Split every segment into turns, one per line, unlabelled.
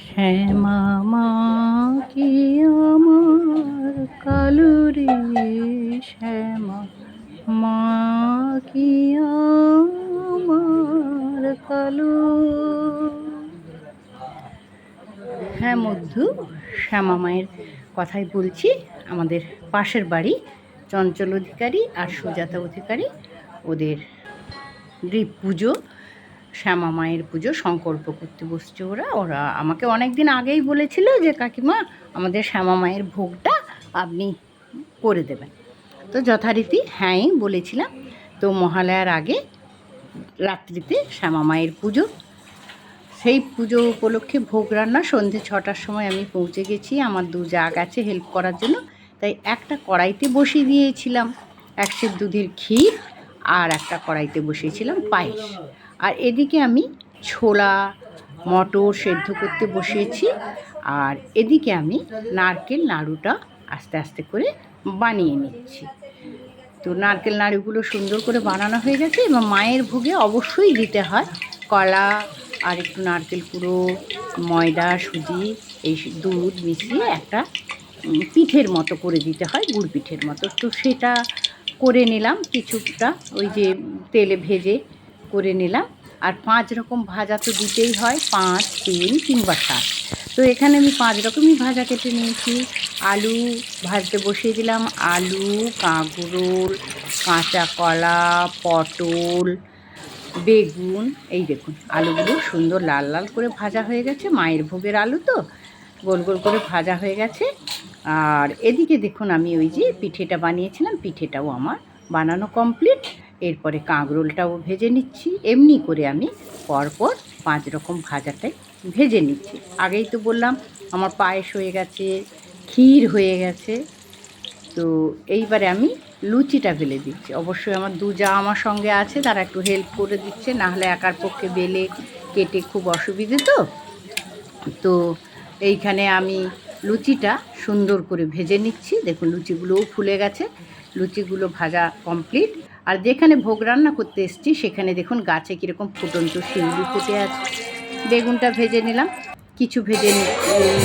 শ্যামা কি আমার কালুরে শ্যামা মা কি আমার কালু। হ্যাঁ মধ্যু শ্যামা মায়ের কথাই বলছি। আমাদের পাশের বাড়ি চঞ্চল অধিকারী আর সুজাতা অধিকারী। ওদের দ্বীপ পুজো শ্যামা মায়ের পুজো সংকল্প করতে বসছে ওরা। ওরা আমাকে অনেক দিন আগেই বলেছিল যে, কাকিমা, আমাদের শ্যামা মায়ের ভোগটা আপনি করে দেবেন। তো যথারীতি হ্যাঁই বলেছিলাম। তো মহালয়ার আগে রাত্রিতে শ্যামা মায়ের পুজো। সেই পুজো উপলক্ষে ভোগ রান্না সন্ধে ছটার সময় আমি পৌঁছে গেছি। আমার দু যা গেছে হেল্প করার জন্য। তাই একটা কড়াইতে বসিয়ে দিয়েছিলাম। একশো দুধের ক্ষীর আর একটা কড়াইতে বসিয়েছিলাম পায়েস। আর এদিকে আমি ছোলা, মটর সেদ্ধ করতে বসিয়েছি আর এদিকে আমি নারকেল, নাড়ুটা আস্তে আস্তে করে বানিয়ে নিচ্ছি। তো নারকেল, নাড়ুগুলো সুন্দর করে বানানো হয়ে গেছে এবং মায়ের ভোগে অবশ্যই দিতে হয় কলা আর একটু নারকেল কুড়ো, ময়দা, সুজি, এই দুধ মিশিয়ে একটা পিঠের মতো করে দিতে হয়, গুড় পিঠের মতো। তো সেটা করে নিলাম কিছুটা, ওই যে তেলে ভেজে করে নিলাম। আর পাঁচ রকম ভাজা তো দিতেই হয়, পাঁচ, তিন কিংবা সাত। তো এখানে আমি পাঁচ রকমই ভাজা কেটে নিয়েছি। আলু ভাজতে বসিয়ে দিলাম। আলু, কাঁকরোল, কাঁচা কলা, পটল, বেগুন, এই দেখুন, আলুগুলো সুন্দর লাল লাল করে ভাজা হয়ে গেছে। মায়ের ভোগের আলু তো, গোল গোল করে ভাজা হয়ে গেছে। আর এদিকে দেখুন, আমি ওই যে পিঠেটা বানিয়েছিলাম, পিঠেটাও আমার বানানো কমপ্লিট এরপরে কাঁকরোলটাও ভেজে নিচ্ছি। এমনি করে আমি পরপর পাঁচ রকম ভাজাটাই ভেজে নিচ্ছি। আগেই তো বললাম, আমার পায়েস হয়ে গেছে, ক্ষীর হয়ে গেছে। তো এইবারে আমি লুচিটা বেলে দিচ্ছি। অবশ্যই আমার দু যা আমার সঙ্গে আছে, তারা একটু হেল্প করে দিচ্ছে, না হলে একার পক্ষে বেলে কেটে খুব অসুবিধে তো। তো এইখানে আমি লুচিটা সুন্দর করে ভেজে নিচ্ছি। দেখুন লুচিগুলোও ফুলে গেছে। লুচিগুলো ভাজা কমপ্লিট আর যেখানে ভোগ রান্না করতে এসেছি, সেখানে দেখুন গাছে কীরকম ফুটন্ত শিউলি ফুটে আছে। বেগুনটা ভেজে নিলাম। কিছু ভেজে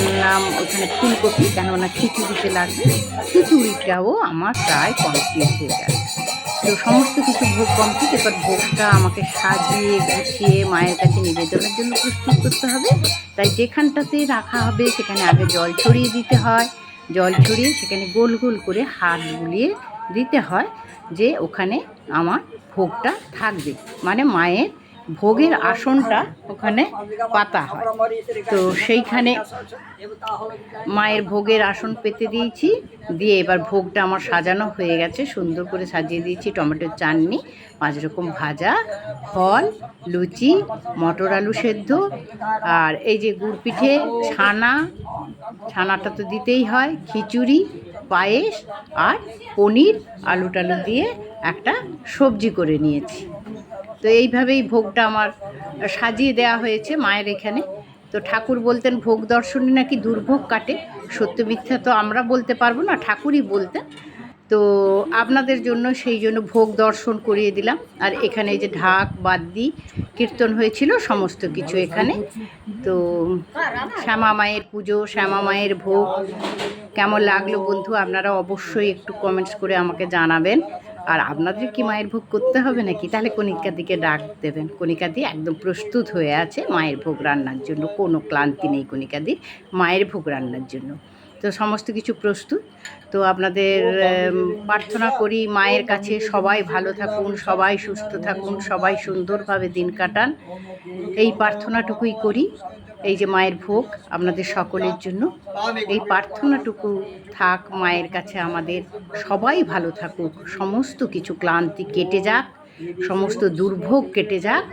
নিলাম ওখানে ফুলকপি, কেননা খিচুড়িতে লাগবে। খিচুড়িটাও আমার প্রায় কমপ্লিট হয়ে গেছে। তো সমস্ত কিছু ভোগ কমপ্লিট এবার ভোগটা আমাকে সাজিয়ে, গুছিয়ে মায়ের কাছে নিবেদনের জন্য প্রস্তুত করতে হবে। তাই যেখানটাতে রাখা হবে, সেখানে আগে জল ছড়িয়ে দিতে হয়। জল ছড়িয়ে সেখানে গোল গোল করে হাত বুলিয়ে দিতে হয় যে ওখানে আমার ভোগটা থাকবে। মানে মায়ের ভোগের আসনটা ওখানে পাতা হয়। তো সেইখানে মায়ের ভোগের আসন পেতে দিয়েছি। দিয়ে এবার ভোগটা আমার সাজানো হয়ে গেছে। সুন্দর করে সাজিয়ে দিয়েছি টমেটোর চাটনি, পাঁচ রকম ভাজা, ফল, লুচি, মটর আলু সেদ্ধ, আর এই যে গুড় পিঠে ছানা, ছানাটা তো দিতেই হয়, খিচুড়ি পায়েস আর পনির আলু টালু দিয়ে একটা সবজি করে নিয়েছি। তো এইভাবেই ভোগটা আমার সাজিয়ে দেওয়া হয়েছে মায়ের এখানে। তো ঠাকুর বলতেন, ভোগ দর্শনে নাকি দুর্ভোগ কাটে? সত্য মিথ্যা তো আমরা বলতে পারব না, ঠাকুরই বলতেন। তো আপনাদের জন্য সেই জন্য ভোগ দর্শন করিয়ে দিলাম। আর এখানে যে ঢাক, বাদ্যি, কীর্তন হয়েছিল, সমস্ত কিছু এখানে। তো শ্যামা মায়ের পুজো, শ্যামা মায়ের ভোগ কেমন লাগল বন্ধু? আপনারা অবশ্যই একটু কমেন্টস করে আমাকে জানাবেন। আর আপনাদের কি মায়ের ভোগ করতে হবে নাকি? তাহলে কণিকা দিকে ডাক দেবেন। কণিকা দি একদম প্রস্তুত হয়ে আছে মায়ের ভোগ রান্নার জন্য। কোনো ক্লান্তি নেই কণিকা দি মায়ের ভোগ রান্নার জন্য। তো সমস্ত কিছু প্রস্তুত। তো আপনাদের প্রার্থনা করি মায়ের কাছে সবাই ভালো থাকুন, সবাই সুস্থ থাকুন, সবাই সুন্দরভাবে দিন কাটান। এই প্রার্থনাটুকুই করি। এই যে মায়ের ভোগ আপনাদের সকলের জন্য, এই প্রার্থনাটুকু থাক, মায়ের কাছে আমাদের সবাই ভালো থাকুক, সমস্ত কিছু ক্লান্তি কেটে যাক, সমস্ত দুর্ভোগ কেটে যাক,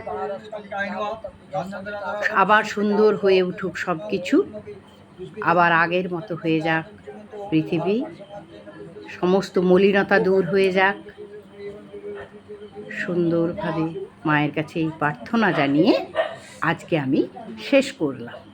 আবার সুন্দর হয়ে উঠুক সব কিছু আবার আগের মতো হয়ে যাক পৃথিবী, সমস্ত মলিনতা দূর হয়ে যাক। সুন্দরভাবে মায়ের কাছে এই প্রার্থনা জানিয়ে আজকে আমি শেষ করলাম।